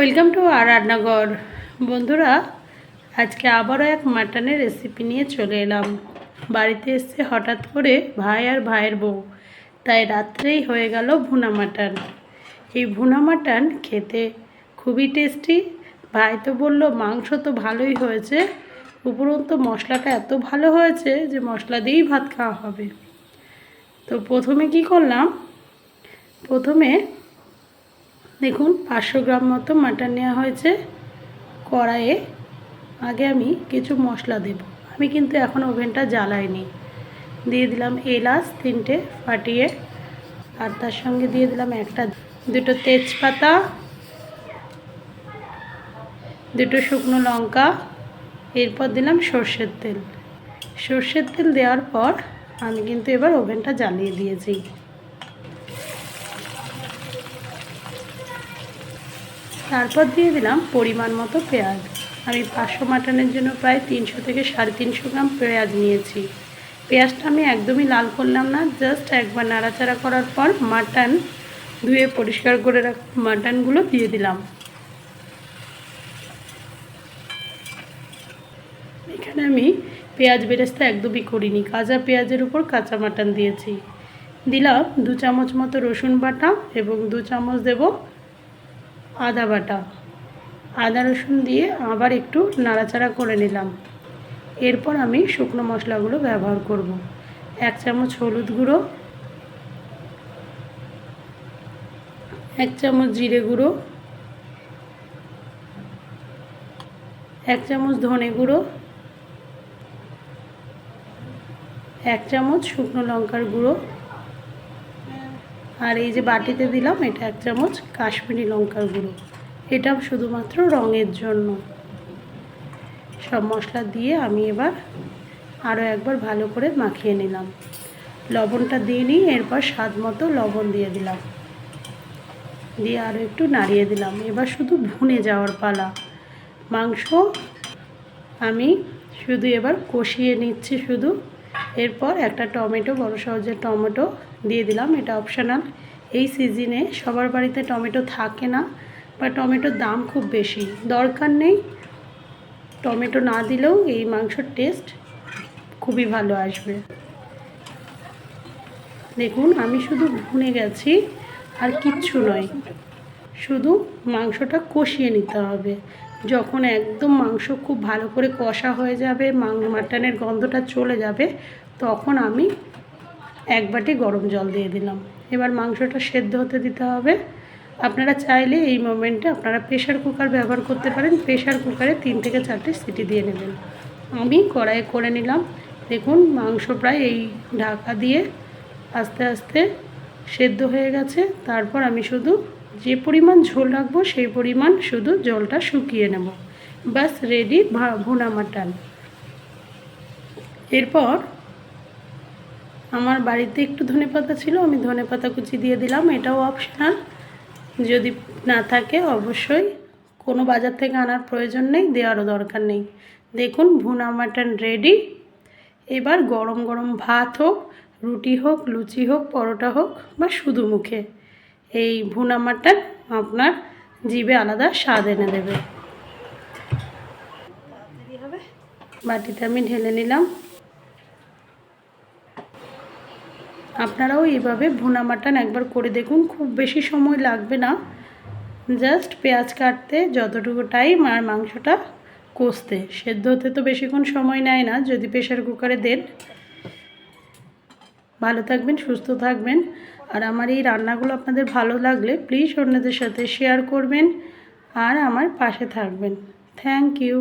Welcome to আর রান্নাঘর। বন্ধুরা, আজকে আবারও এক মাটনের রেসিপি নিয়ে চলে এলাম। বাড়িতে এসে হঠাৎ করে ভাই আর ভাইয়ের বউ, তাই রাত্রেই হয়ে গেল ভুনা মাটন। এই ভুনা মাটন খেতে খুবই টেস্টি ভাই তো বলল, মাংস তো ভালোই হয়েছে। উপরন্ত মশলাটা এত ভালো হয়েছে যে মশলা দিয়েই ভাত খাওয়া হবে। তো প্রথমে কি করলাম? প্রথমে দেখুন, পাঁচশো গ্রাম মতো মাটন নেওয়া হয়েছে কড়াইয়ে। আগে আমি কিছু মশলা দেব। আমি কিন্তু এখন ওভেনটা জ্বালাইনি। দিয়ে দিলাম এলাচ তিনটে ফাটিয়ে, আর তার সঙ্গে দিয়ে দিলাম একটা, দুটো তেজপাতা, দুটো শুকনো লঙ্কা, এরপর দিলাম সর্ষের তেল। সর্ষের তেল দেওয়ার পর আমি কিন্তু এবার ওভেনটা জ্বালিয়ে দিয়েছি। তারপর দিয়ে দিলাম পরিমাণ মতো পেঁয়াজ। আমি পাঁচশো মাটনের জন্য প্রায় তিনশো থেকে সাড়ে তিনশো গ্রাম পেঁয়াজ নিয়েছি। পেঁয়াজটা আমি একদমই লাল করলাম না, জাস্ট একবার নাড়াচাড়া করার পর মাটন ধুয়ে পরিষ্কার করে রাখ, মাটনগুলো দিয়ে দিলাম। এখানে আমি পেঁয়াজ বেরেস্তা একদমই করিনি, কাঁচা পেঁয়াজের উপর কাঁচা মাটন দিয়েছি। দিলাম দু চামচ মতো রসুন বাটা এবং দু চামচ দেব আদা বাটা। আদা রসুন দিয়ে আবার একটু নাড়াচাড়া করে নিলাম। এরপর আমি শুকনো মশলাগুলো ব্যবহার করব। এক চামচ হলুদ গুঁড়ো, এক চামচ জিরে গুঁড়ো, এক চামচ ধনে গুঁড়ো, এক চামচ শুকনো লঙ্কার গুঁড়ো আর এই যে বাটিতে দিলাম, এটা এক চামচ কাশ্মীরি লঙ্কার গুঁড়ো। এটা শুধুমাত্র রঙের জন্য। সব মশলা দিয়ে আমি এবার আরও একবার ভালো করে মাখিয়ে নিলাম। লবণটা দিয়ে নিই এরপর স্বাদ মতো লবণ দিয়ে দিলাম। দিয়ে আরও একটু নাড়িয়ে দিলাম। এবার শুধু ভুনে যাওয়ার পালা। মাংস আমি শুধু এবার কষিয়ে নিচ্ছি শুধু। এরপর একটা টমেটো, বড় সহজের টমেটো দিয়ে দিলাম, এটা অপশানাল এই সিজনে সবার বাড়িতে টমেটো থাকে না, বা টমেটোর দাম খুব বেশি। দরকার নেই টমেটো না দিলেও এই মাংসর টেস্ট খুবই ভালো আসবে। দেখুন, আমি শুধু ভুনে গেছি, আর কিচ্ছু নয়। শুধু মাংসটা কষিয়ে নিতে হবে। যখন একদম মাংস খুব ভালো করে কষা হয়ে যাবে মাটনের গন্ধটা চলে যাবে, তখন আমি এক বাটি গরম জল দিয়ে দিলাম। এবার মাংসটা সেদ্ধ হতে দিতে হবে। আপনারা চাইলে এই মোমেন্টে আপনারা প্রেশার কুকার ব্যবহার করতে পারেন। প্রেশার কুকারে তিন থেকে চারটে সিটি দিয়ে নেবেন। আমি কড়াইয়ে করে নিলাম। দেখুন, মাংস প্রায় এই ঢাকা দিয়ে আস্তে আস্তে সেদ্ধ হয়ে গেছে। তারপর আমি শুধু যে পরিমাণ ঝোল রাখব, সেই পরিমাণ শুধু জলটা শুকিয়ে নেব। বাস রেডি ভুনা মাটন। এরপর আমার বাড়িতে একটু ধনে পাতা ছিল, আমি ধনে পাতা কুচি দিয়ে দিলাম, এটাও অপশনাল যদি না থাকে অবশ্যই কোনো বাজার থেকে আনার প্রয়োজন নেই, দেওয়ারও দরকার নেই। দেখুন, ভুনা মাটন রেডি এবার গরম গরম ভাত হোক, রুটি হোক, লুচি হোক, পরোটা হোক, বা শুধু মুখে। এই ভুনা মাটন আপনার জিভে আলাদা স্বাদ এনে দেবে। বাটিতে আমি ঢেলে নিলাম। আপনারাও এইভাবে ভুনা মাটন একবার করে দেখুন, খুব বেশি সময় লাগবে না। জাস্ট পেঁয়াজ কাটতে যতটুকু টাইম আর মাংসটা কষতে। সেদ্ধ হতে তো বেশিক্ষণ সময় নেয় না, যদি প্রেশার কুকারে দেন। ভালো থাকবেন, সুস্থ থাকবেন। আর আমার এই রান্নাগুলো আপনাদের ভালো লাগলে প্লিজ অন্যদের সাথে শেয়ার করবেন আর আমার পাশে থাকবেন। Thank you